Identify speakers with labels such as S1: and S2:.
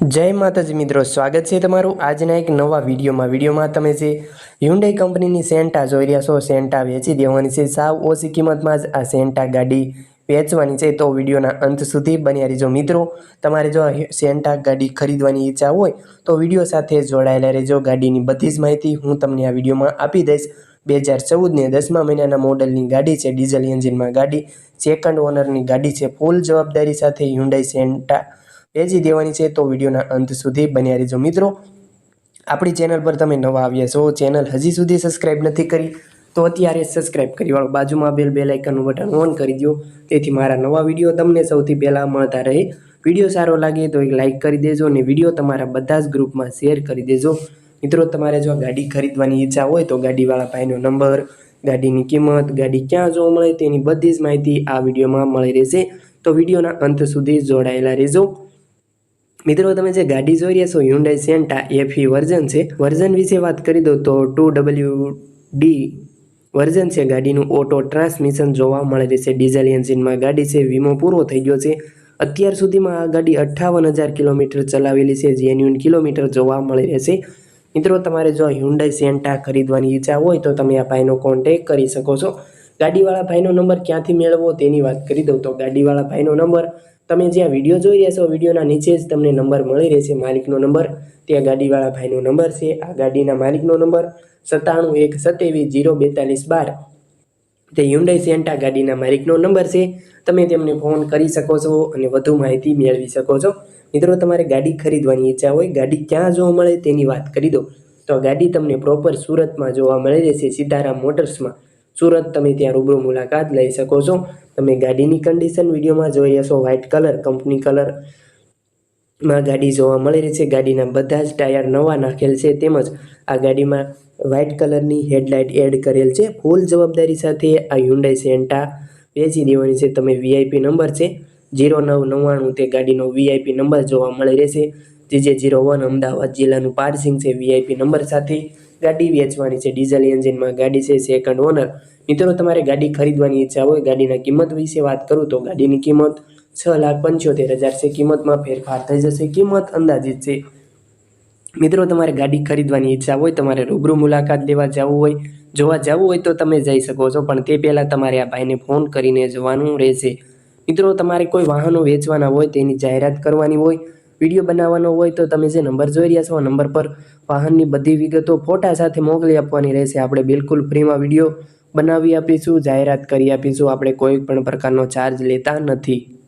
S1: જય માતાજી મિત્રો, સ્વાગત છે તમારું આજના એક નવા વિડીયોમાં. વિડીયોમાં તમે જે હ્યુન્ડાઈ કંપનીની સેન્ટા જોઈ રહ્યા છો સેન્ટા વેચી દેવાની છે. સાવ ઓછી કિંમતમાં જ આ સેન્ટા ગાડી વેચવાની છે. તો વિડીયોના અંત સુધી બન્યા રહેજો મિત્રો. તમારે જો સેન્ટા ગાડી ખરીદવાની ઈચ્છા હોય, તો વીડિયો સાથે જોડાયેલા રહેજો. ગાડીની બધી જ માહિતી હું તમને આ વિડીયોમાં આપી દઈશ. બે હજાર ચૌદને દસમા મહિનાના મોડલની ગાડી છે, ડીઝલ એન્જિનમાં ગાડી. સેકન્ડ ઓનરની ગાડી છે, ફૂલ જવાબદારી સાથે હ્યુન્ડાઈ સેન્ટા વેચી દેવાની છે. તો વિડીયોના અંત સુધી બન્યા રહેજો મિત્રો. આપણી ચેનલ પર તમે નવા આવ્યા છો, ચેનલ હજી સુધી સબસ્ક્રાઈબ નથી કરી, તો અત્યારે સબસ્ક્રાઇબ કરી વાળો બાજુમાં બેલ બેલ આઇકનનું બટન ઓન કરી દો તેથી મારા નવા વીડિયો તમને સૌથી પહેલાં મળતા રહે. વીડિયો સારો લાગે તો એક લાઇક કરી દેજો અને વીડિયો તમારા બધા જ ગ્રુપમાં શેર કરી દેજો. મિત્રો, તમારે જો ગાડી ખરીદવાની ઈચ્છા હોય તો ગાડીવાળા ભાઈનો નંબર, ગાડીની કિંમત, ગાડી ક્યાં જોવા મળે તેની બધી જ માહિતી આ વિડીયોમાં મળી રહેશે. તો વિડીયોના અંત સુધી જોડાયેલા રહેજો. મિત્રો, તમે જે ગાડી જોઈ રહ્યા છો હ્યુન્ડાઈ સેન્ટા એફી વર્ઝન છે વર્ઝન વિશે વાત કરી દો તો ટુ ડબલ્યુ ડી વર્ઝન છે. ગાડીનું ઓટો ટ્રાન્સમિશન જોવા મળે રહેશે ડીઝલ એન્જિનમાં ગાડી છે, વીમો પૂરો થઈ ગયો છે. અત્યાર સુધીમાં આ ગાડી અઠ્ઠાવન હજાર કિલોમીટર ચલાવેલી છે જેન્યુન કિલોમીટર જોવા મળી રહેશે મિત્રો, તમારે જો હ્યુન્ડાઈ સેન્ટા ખરીદવાની ઈચ્છા હોય તો તમે આ ભાઈનો કોન્ટેક કરી શકો છો. ગાડીવાળા ભાઈનો નંબર ક્યાંથી મેળવવો તેની વાત કરી દઉં. તો ગાડીવાળા ભાઈનો નંબર, તમે જ્યાં વીડિયો જોઈ રહ્યા છો, વિડીયોના નીચે જ તમને નંબર મળી રહેશે, માલિકનો નંબર. ત્યાં ગાડીવાળા ભાઈનો નંબર છે, આ ગાડીના માલિકનો નંબર સત્તાણું એક સત્યાવીસ જીરો બેતાલીસ બાર. તે હ્યુન્ડાઈ સેન્ટા ગાડીના માલિકનો નંબર છે. તમે તેમને ફોન કરી શકો છો અને વધુ માહિતી મેળવી શકો છો. મિત્રો, તમારે ગાડી ખરીદવાની ઈચ્છા હોય, ગાડી ક્યાં જોવા મળે તેની વાત કરી દો તો ગાડી તમને પ્રોપર સુરતમાં જોવા મળી રહેશે, સીતારામ મોટર્સમાં. સુરત તમે ત્યાં રૂબરૂ મુલાકાત લઈ શકો છો. તમે ગાડીની કન્ડિશન વિડીયોમાં જોઈ હશો વ્હાઇટ કલર કંપની કલરમાં ગાડી જોવા મળી રહી છે. ગાડીના બધા જ ટાયર નવા નાખેલ છે તેમજ આ ગાડીમાં વ્હાઇટ કલરની હેડલાઇટ એડ કરેલ છે. ફૂલ જવાબદારી સાથે આ હ્યુન્ડાઈ સેન્ટા વેચી દેવાની છે. તમે વીઆઈપી નંબર છે જીરો નવ નવ્વાણું તે ગાડીનો વીઆઈપી નંબર જોવા મળી રહેશે. જે જીરો વન અમદાવાદ જિલ્લાનું પાર્સિંગ છે વીઆઈપી નંબર સાથે ગાડી વેચવાની છે ડીઝલ એન્જિનમાં ગાડી છે સેકન્ડ ઓનર મિત્રો, તમારે ગાડી ખરીદવાની ઈચ્છા હોય, ગાડીના કિંમત વિશે વાત કરું તો ગાડીની કિંમત છ લાખ પંચોતેર હજાર છે. કિંમતમાં ફેરફાર થઈ જશે, કિંમત અંદાજિત છે. મિત્રો, તમારે ગાડી ખરીદવાની ઈચ્છા હોય, તમારે રૂબરૂ મુલાકાત લેવા જવું હોય, જોવા જવું હોય તો તમે જઈ શકો છો, પણ તે પહેલાં તમારે આ ભાઈને ફોન કરીને જવાનું રહેશે. મિત્રો, તમારે કોઈ વાહનો વેચવાના હોય, તેની જાહેરાત કરવાની હોય વીડિયો બનાવવાનો હોય તો તમે જે નંબર જોઈ રહ્યા છો નંબર પર વાહનની બધી વિગતો ફોટા સાથે મોકલી આપવાની રહેશે. આપણે બિલકુલ ફ્રીમાં વીડિયો બનાવી આપીશું, જાહેરાત કરી આપીશું. આપણે કોઈ પણ પ્રકારનો ચાર્જ લેતા નથી.